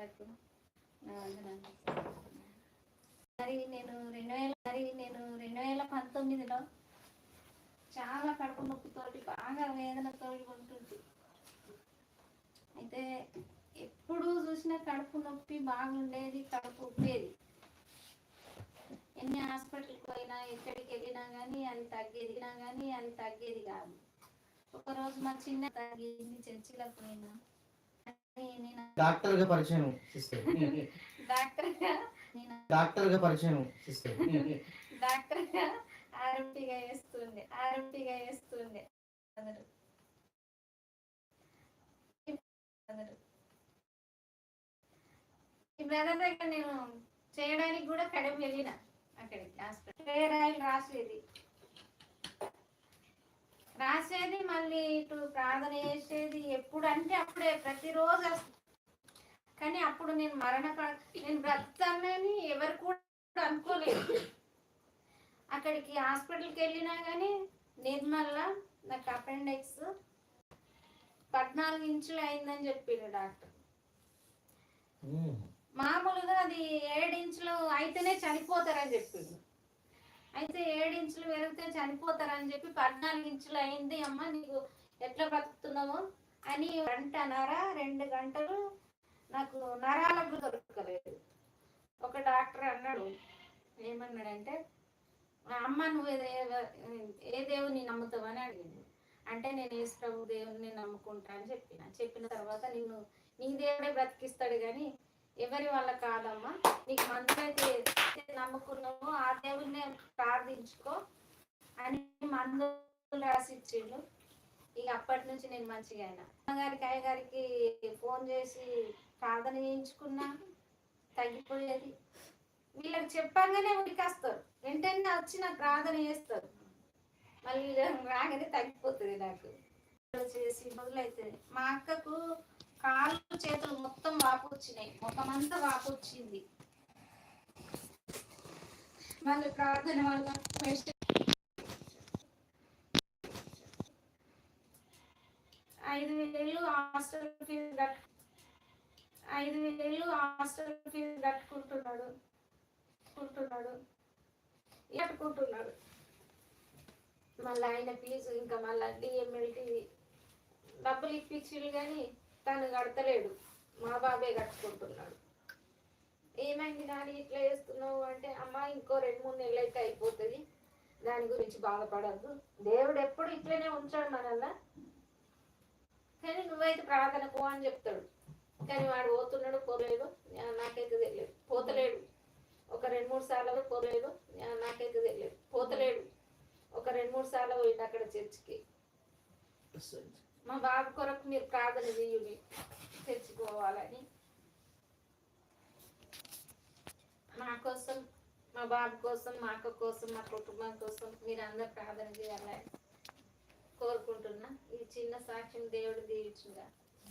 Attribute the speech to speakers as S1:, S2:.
S1: బిడ్డలకు నా వందనాలు మరి నేను రెండు వేల మరి నేను రెండు వేల పంతొమ్మిదిలో చాలా కడుపు నొప్పితోటి బాగా వేదనతో ఉంటుంది అయితే ఎప్పుడు చూసినా కడుపు నొప్పి బాగుండేది కడుపు ఉప్పేది. ఎన్ని హాస్పిటల్కి పోయినా ఎక్కడికి వెళ్ళినా కానీ అది తగ్గేదినా కానీ అది తగ్గేది కాదు. ఒకరోజు మా చిన్న తగ్గింది చర్చిలకు పోయినా.
S2: డాక్టర్గా పరిచయం సిస్టర్.
S1: డాక్టర్గా? నేను
S2: డాక్టర్గా పరిచయం సిస్టర్.
S1: డాక్టర్గా ఆరోగ్యగా వేస్తుండే ఆరోగ్యగా వేస్తుండే అందరూ. అందరూ. ఈ బ్రదర్ దగ్గర నేను చేయడానికి కూడా కడప వెళ్ళిన అక్కడికి హాస్పిటల్. వేరే ఆయిల్ రాసేది రాసేది మళ్ళీ ఇటు ప్రార్థన చేసేది ఎప్పుడు అంటే అప్పుడే ప్రతిరోజు వస్తుంది. కానీ అప్పుడు నేను మరణ నేను బ్రతానని ఎవరు కూడా అనుకోలేదు. అక్కడికి హాస్పిటల్కి వెళ్ళినా కానీ నిర్మల్లా నాకు అపెండిక్స్ పద్నాలుగు ఇంచులు అయిందని చెప్పిండు డాక్టర్. మామూలుగా అది ఏడు ఇంచులు అయితేనే చనిపోతారని చెప్పిండు అయితే ఏడు ఇంచులు పెరిగితే చనిపోతారని చెప్పి పద్నాలుగు ఇంచులు అయింది. అమ్మ నీకు ఎట్లా బ్రతుకుతున్నావు? అని గంటన్నర రెండు గంటలు నాకు నరాలకు దొరకలేదు. ఒక డాక్టర్ అన్నాడు ఏమన్నాడంటే అమ్మ నువ్వు ఏ దేవ- దేవుని నమ్ముతావని అడిగింది. అంటే నేను యేసు ప్రభు దేవుని నమ్ముకుంటా అని చెప్పిన. చెప్పిన తర్వాత నేను నీ దేవుడే బ్రతికిస్తాడు కానీ ఎవరి వల్ల కాదమ్మా? నీకు మందులైతే నమ్ముకున్నావు ఆ దేవుడినే ప్రార్థించుకో అని మందులు రాసిచ్చిండు ఇక అప్పటి నుంచి నేను మంచిగా అయినా. అమ్మగారికి అయ్యగారికి ఫోన్ చేసి ప్రార్థన చేయించుకున్నా. తగ్గిపోయేది. వీళ్ళకి చెప్పంగానే ఉడికేస్తారు వెంటనే వచ్చి నాకు ప్రార్థన చేస్తారు. మళ్ళీ రాగానే తగ్గిపోతుంది నాకు. చేసి మొదలవుతుంది మా అక్కకు కాళ్ళు చేతులు మొత్తం వాపు వచ్చినాయి ముఖమంతా వాపు వచ్చింది మళ్ళీ ప్రార్థన వల్ల ఐదు వేలు హాస్టల్ ఫీజు ఐదు వేలు హాస్టల్ ఫీజు కట్టుకుంటున్నాడు. కుంటున్నాడు. కట్టుకుంటున్నాడు. మళ్ళీ ఆయన ఫీజు ఇంకా మళ్ళీ డిఎంఎల్టీ డబ్బులు ఇప్పించిండు కానీ తను కడతలేడు. మా బాబే కట్టుకుంటున్నాడు. ఏమైంది నాని ఇట్లా చేస్తున్నావు అంటే అమ్మ ఇంకో రెండు మూడు నెలలు అయితే అయిపోతుంది. దాని గురించి బాధపడద్దు. దేవుడు ఎప్పుడు ఇట్లనే ఉంచాడు మనల్లా కానీ నువ్వైతే ప్రార్థన పో అని చెప్తాడు. కానీ వాడు పోతున్నాడు పోలేడు నాకైతే తెలియదు. పోతలేడు. ఒక రెండు మూడు సార్లు పోలేదు. నాకైతే తెలియదు. పోతలేడు. ఒక రెండు మూడు సార్లు పోయింది అక్కడ చర్చికి. మా బాబు కొరకు మీరు ప్రార్థన చేయండి. తెచ్చుకోవాలని. మా కోసం మా బాబు కోసం మా అక్క కోసం మా కుటుంబం కోసం మీరు అందరు ప్రార్థన చేయాలని కోరుకుంటున్నా. ఈ చిన్న సాక్ష్యం దేవుడు దీవించుగా